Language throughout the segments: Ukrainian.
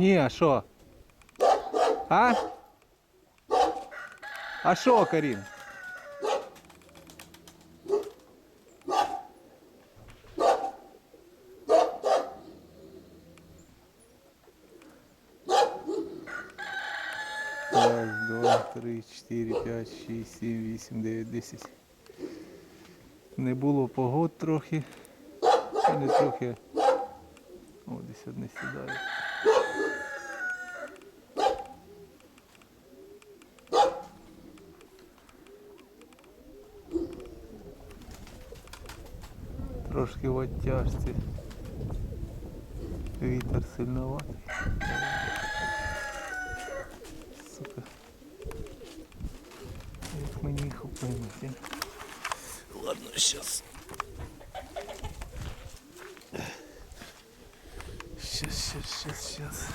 Ні, а що? А? А що, Карін? Раз, два, три, чотири, п'ять, шість, сім, вісім, дев'ять, десять. Не було погод трохи. Не трохи. О, десь одне сідає. Трошки в оттяжці. Вітер сильноватий. Сука. Як мені їх упинити? Ладно, сейчас. Сейчас, сейчас, сейчас, сейчас.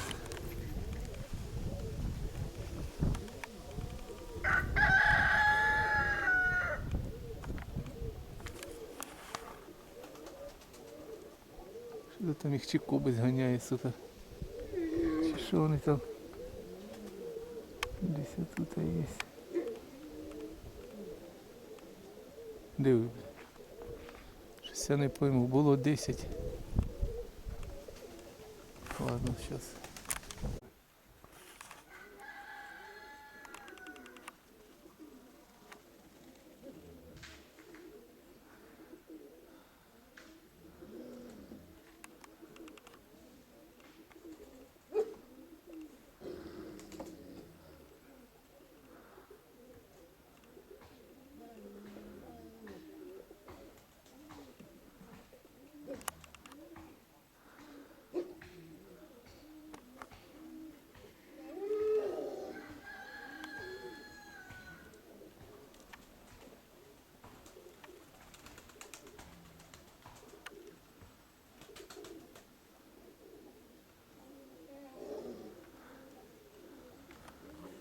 Там їх чи кобець ганяє, сука? Чи що вони там? Десь тут є. Диви. Щось я не пойму, було 10. Ладно, зараз.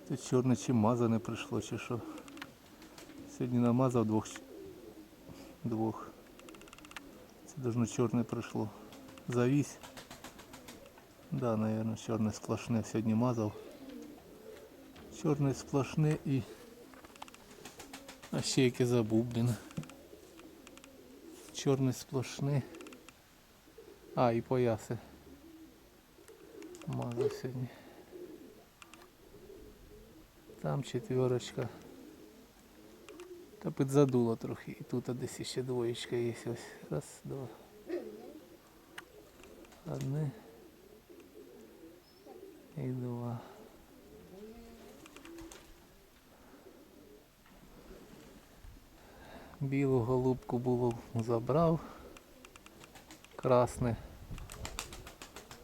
Тут чорне чи мазане прийшло, чи що. Сьогодні намазав двох. Двох. Це должно чорне прийшло. Завісь. Да, наверное, чорне сплошне сьогодні мазав. Чорне сплошне і. А ще яке забув, блін. Чорне сплошне. А, і пояси. Мазав сьогодні. Там четверочка. Та підзадуло трохи. І тут десь ще двоєчка є. Ось. Раз, два. Одне. І два. Білу голубку було забрав. Красне.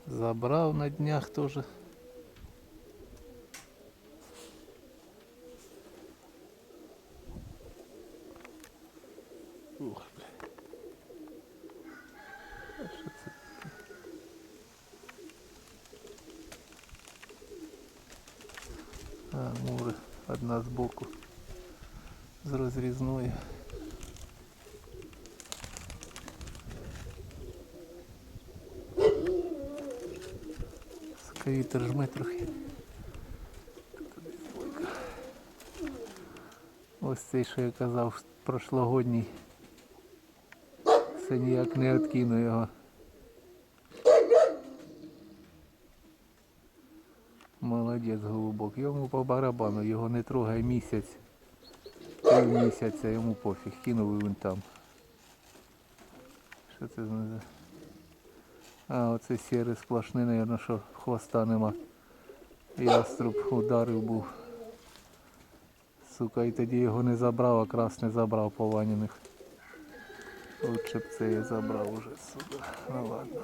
Забрав на днях теж. Ух, бля. А що це таке? А, Одна збоку. З розрізною. Сука, Вітер жме трохи. Ось цей, що я казав, прошлогодній. Все ніяк не откину його. Молодець голубок. Йому по барабану, його не трогай місяць. Пів місяця, йому пофіг. Кинув він там. Що це за... А, оце сірий сплошний, напевно, що хвоста нема. Яструб ударив був. Сука, і тоді його не забрав, а красний забрав по ваніних. Лучше б це я забрав уже сюди. Ну ладно.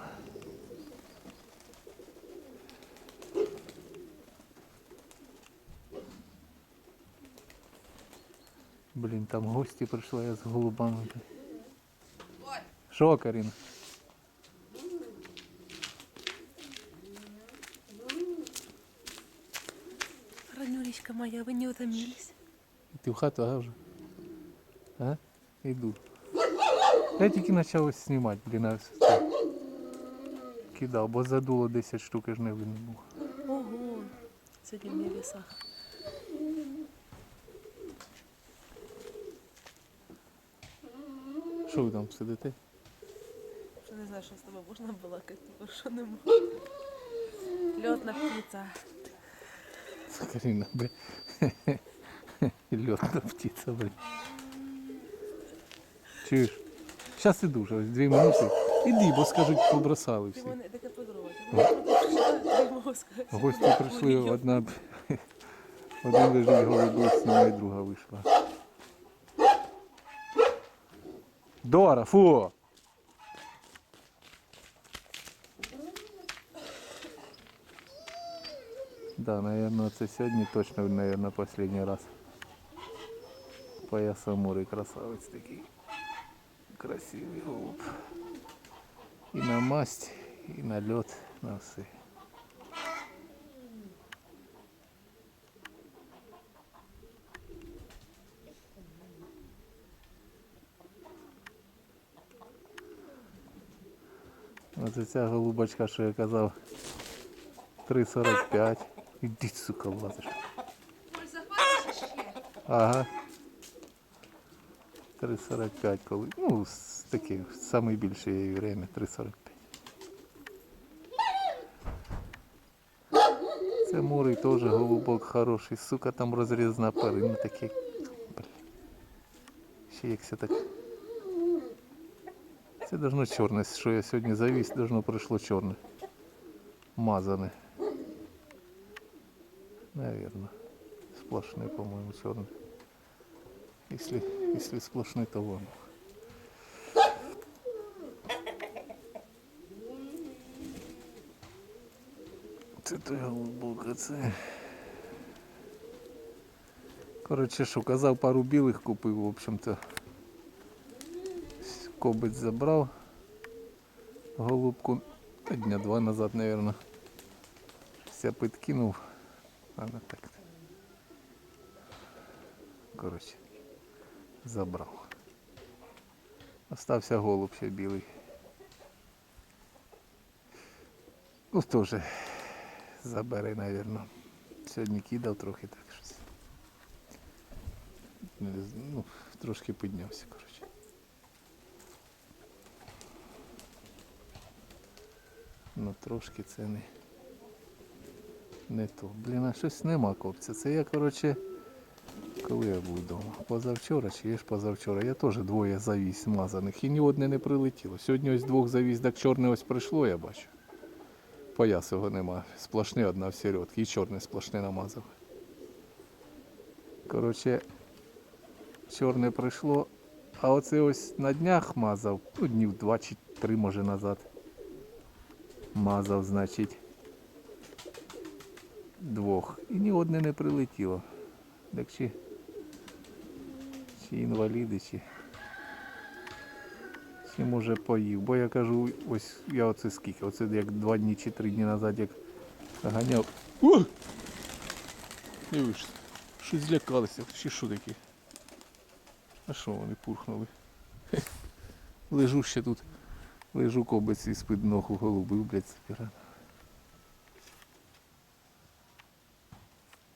Блін, там гості прийшли, я з голубами. Що, Каріна? Ранюречка моя, вы не утомились? Ти в хату, а вже? А? Іду. Я тільки почав знімати, блін, а ось це кидав, бо задуло 10 штук, я ж не блін, не був. Сьогодні в небесах. Що ви там сидите? Що не знаю, що з тобою можна балакати, бо що не можна. Льотна птиця. Карина, бля. Льотна птиця, бля. Чуєш? Зараз іду вже, ось дві минути. Іди, бо скажуть, побросали Ти всі. мене таке можу сказати. Гості прийшли, одна один лежить голубий, знімає, друга вийшла. Дора, фу! Да, наверное, це сьогодні точно, наверное, последний раз. Поясомурий красавець такий. Красивий голуб. І на масть, і на льот, на все. Оце ця голубочка, що я казав, 3,45. Іди, сука, влазиш. Ага. 3,45 коли. Ну, таке, саме більше її время, 3,45. Це мурий теж голубок хороший. Сука, там розрізна перина такі. Блін. Ще якся так. Це должно чорне, що я сьогодні завіз, должно прийшло чорне. Мазане. Наверно. Сплошне, по-моему, черный. Если, если сплошной, то вон. Це той голубок, а це. Коротше, що казав, пару білих купив, в общем-то. Кобець забрав. Голубку дня два назад, наверное. Я підкинув. Вона так. Коротше, забрав. Остався голуб ще білий. Ну теж забере, наверное. Сьогодні кидав трохи так щось. Ну, трошки піднявся, коротше. Ну трошки це не, не то. Блін, а щось нема копця. Це я, коротше, коли я був вдома. Позавчора чи є ж позавчора. Я теж двоє завіз мазаних і ні одне не прилетіло. Сьогодні ось двох завіз, так чорне ось прийшло, я бачу. Пояс його нема. Сплошне одна в середки. І чорне сплошне намазав. Коротше, чорне прийшло. А оце ось на днях мазав, ну днів два чи три може назад. Мазав, значить, двох. І ні одне не прилетіло. Так чи, чи інваліди, чи, чи може поїв. Бо я кажу, ось я оце скільки, оце як два дні чи три дні назад як ганяв. О! Дивишся, щось злякалися, чи що таке? А що вони пурхнули? Лежу ще тут. Лежу кобець із під ногу голубив, блядь, збирав.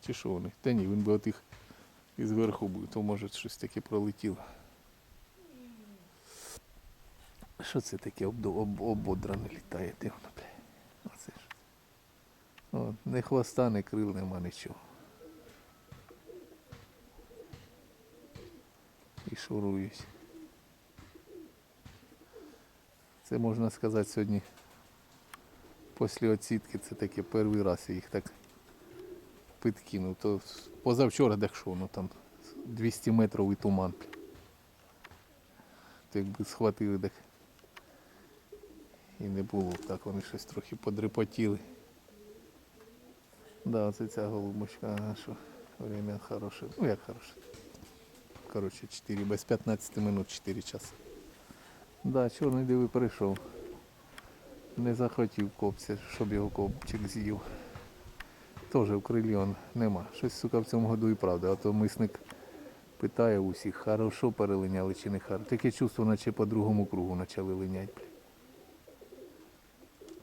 Чи що вони? Та ні, він би отих із верху був, то може щось таке пролетіло. Що це таке обдо- об, ободране літає? Де воно, бля? Оце ж. О, не хвоста, не крил, нема нічого. І шурують. Це можна сказати сьогодні. Після оцітки це таке перший раз я їх так підкинув. То позавчора що, ну там 200 метрів і туман. То якби схватили так. І не було так, вони щось трохи подрепотіли. Да, це ця голубочка, що время хороше. Ну як хороше. Коротше, 4, без 15 минут 4 часи. Да, чорний диви прийшов. Не захотів копця, щоб його копчик з'їв. Теж в крилі нема. Щось, сука, в цьому году і правда. А то мисник питає у всіх, хорошо перелиняли чи не хорошо. Таке чувство, наче по другому кругу почали линять.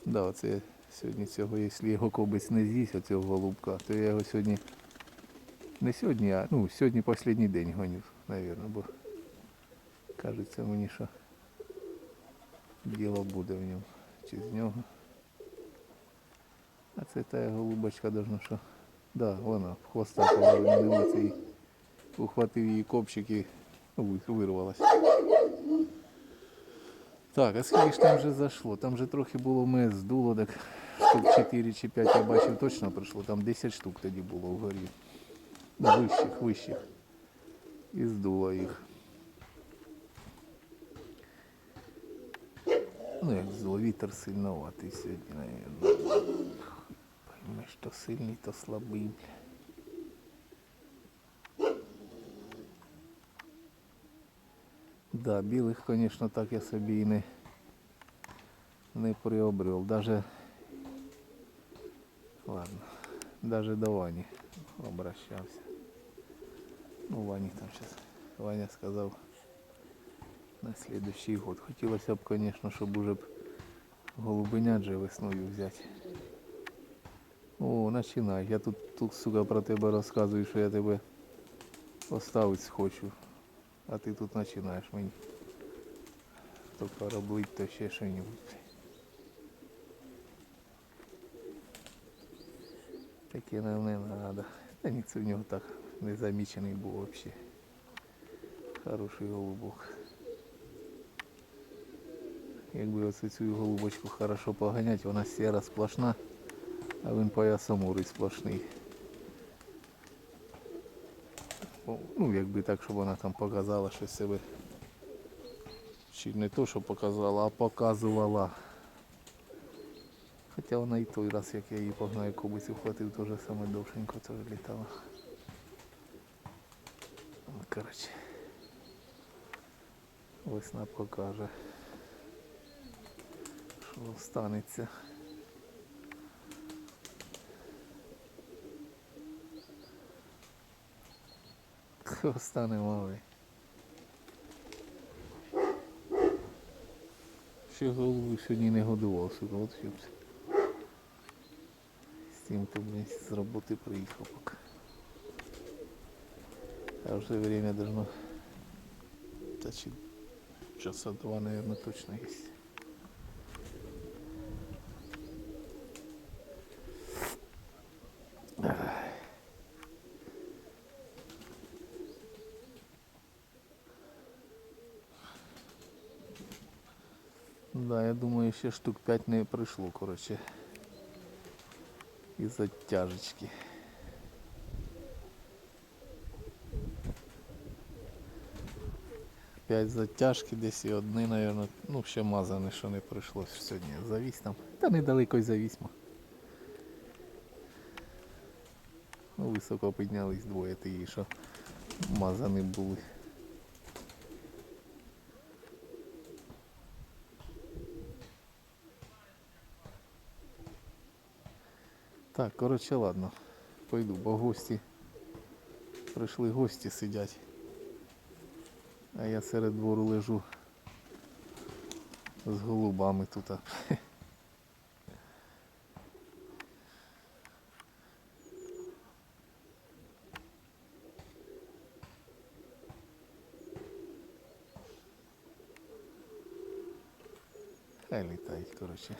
Да, оце Сьогодні цього, якщо його кобець не з'їсть, оцього голубка, то я його сьогодні. Не сьогодні, а ну, сьогодні останній день гоню, мабуть, бо кажеться мені, що діло буде в ньому чи з нього. А це та голубочка должна що. Да, вона в хвоста половина і ухватив її копчик і вирвалась. Так, а скільки ж там вже зайшло? Там вже трохи було мене здуло, так штук 4 чи 5 я бачив точно прийшло. Там 10 штук тоді було вгорі. Вищих, вищих. І здуло їх. Ну, як здуло, вітер сильноватий сьогодні, наверное. Поймеш, то сильний, то слабий. Да, білих, звісно, так я собі і не, не приобрел. Даже, ладно, даже до Вані обращався. Ну, Вані там зараз, Ваня сказав на следующий год. Хотілося б, звісно, щоб уже б голубенят же весною взяти. О, починай. Я тут, тут, сука, про тебе розказую, що я тебе оставити хочу. А ти тут починаєш мені. То пороблить, то ще що-нибудь. Таке нам не треба. Та ні, це в нього так незамічений був взагалі. Хороший голубок. Якби оцю цю голубочку хорошо поганять, вона сіра сплошна, а він поясомурий сплошний. Ну, якби так, щоб вона там показала щось себе. Чи не то, що показала, а показувала. Хоча вона і той раз, як я її погнаю кобицю хватив, теж саме довшенько теж літала. Коротше. Весна покаже. Станеться. Стане малий? Ще голову сьогодні не годував, от фіпс. З цим то блін, з роботи приїхав поки. А вже время должно... Та чи часа два, наверное, точно есть. Да, я думаю, ще штук 5 не прийшло, коротше. Із затяжечки. П'ять затяжки десь і одні, наверное, ну ще мазане, що не прийшлось сьогодні. Завісь там. Та недалеко й завісьмо. Ну, високо піднялись двоє ті, що мазані були. Так, коротше, ладно. Пойду, бо гості. Прийшли гості сидять. А я серед двору лежу з голубами тут. Хай літають, коротше.